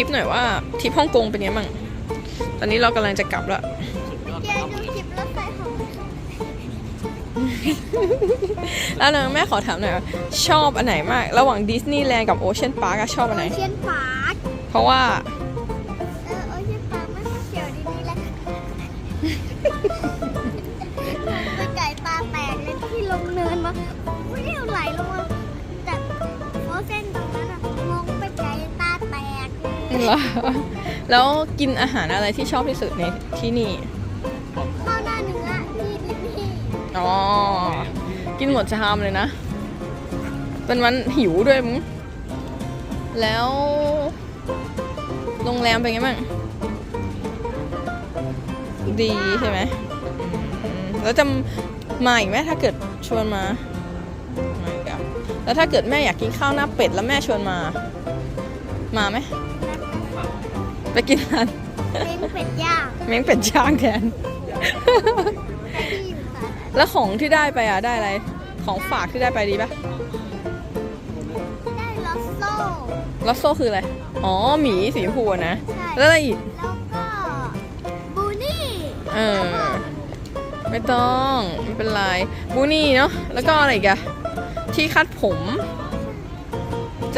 ลิปหน่อยว่าทริปฮ่องกงเป็นไงบ้าง ตอนนี้เรากำลังจะกลับแล้วแกดูคลิปรถไฟของแล้วนะแม่ขอถามหน่อยว่าชอบอันไหนมาก ระหว่างดิสนีย์แลนด์กับโอเชียนพาร์กชอบอันไหน โอเชียนพาร์ค เพราะว่า เออโอเชียนพาร์คไม่ค่อยเกี่ยวดีนี่แหละไปไก่ตาแตกเลยที่ลงเนินมา เลยเหรอ แล้วกินอาหารอะไรที่ชอบที่สุดในที่นี่ข้าวหน้าเนื้อที่ดิสนีย์อ๋อ กินหมดชามเลยนะ เป็นวันหิวด้วยมึง แล้วโรงแรมเป็นไงบ้าง ดีใช่ไหมอืมแล้วจะมาอีกไหมถ้าเกิดชวนมามาอีกอะแล้วถ้าเกิดแม่อยากกินข้าวหน้าเป็ดแล้วแม่ชวนมา มาไหม ไปกินร้านเล้งเป็ดย่างเม้งเป็ดย่างแทน ที่อยู่ค่ะแล้วของที่ได้ไปอะได้อะไร ของฝากที่ได้ไปดีปะได้ลอสโซ่ ลอสโซ่คืออะไร อ๋อหมีสีชมพูอะนะ ใช่ แล้วอะไรอีก แล้วก็บูนี่เออ ไม่ต้องไม่เป็นไรบูนี่เนาะแล้วก็อะไรอีกอะที่คัดผม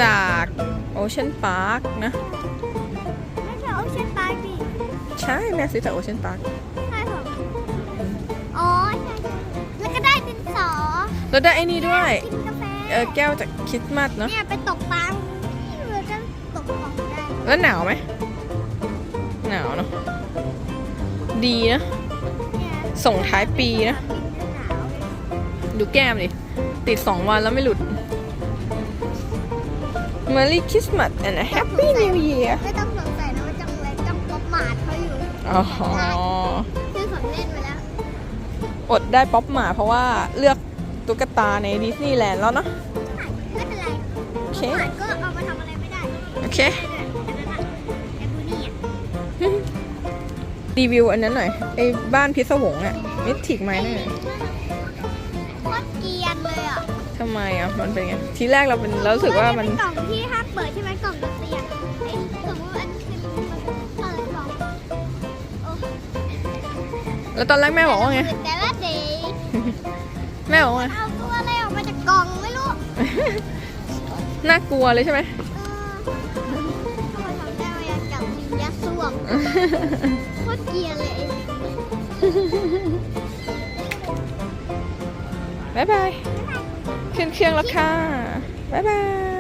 จากโอเชียนพาร์คนะ ใช่แม่ซื้อจากโอเชียนพาร์คใช่ผมอ๋อใช่ใช่แล้วก็ได้ดินสอแล้วได้ไอ้นี่ด้วย กินกาแฟเออแก้วจากคริสต์มาสเนาะเนี่ยไปตกปลาเราจะตกของได้แล้วหนาวไหมหนาวเนาะดีนะ เนี่ยส่งท้ายปีนะบินหนาวเลยดูแก้มดิ ติดสองวันแล้วไม่หลุด Merry Christmas and a Happy New Year ไม่ต้องสงสัยนะว่าจังเลยจังป๊อป มาร์ทเขาอยู่อ๋อ ซื้อของเล่นไปแล้วอดได้ป๊อปหมาเพราะว่าเลือกตุ๊กตาในดิสนีย์แลนด์แล้วเนาะ ไม่เป็นไรโอเคป๊อปมาร์ทก็เอามาทำอะไรไม่ได้โอเค ได้ด้วยอันนั้นอะไอ้บูนี่อะรีวิวอันนั้นหน่อยไอ้บ้านพิศวงอะมิทิกไหมเนี่ยโคตรเกรียนเลยอะทำไมอะมันเป็นไง ทีแรกเราเป็นเรารู้สึกว่ามัน เป็นกล่องที่ห้ามเปิดใช่ไหมกล่องดนตรีอะไอ้ แล้วตอนแรกแม่บอกว่าไง แต่ละเดย์แม่บอกว่าไงเอาตัวอะไรออกมาจากกล่องไม่รู้น่ากลัวเลยใช่ไหมเออทำไมทำได้มาอย่างกับลิงยัดซ่วมโคตรเกรียนเลยไอ้ลิงบ๊ายบายขึ้นเครื่องแล้วค่ะบ๊ายบาย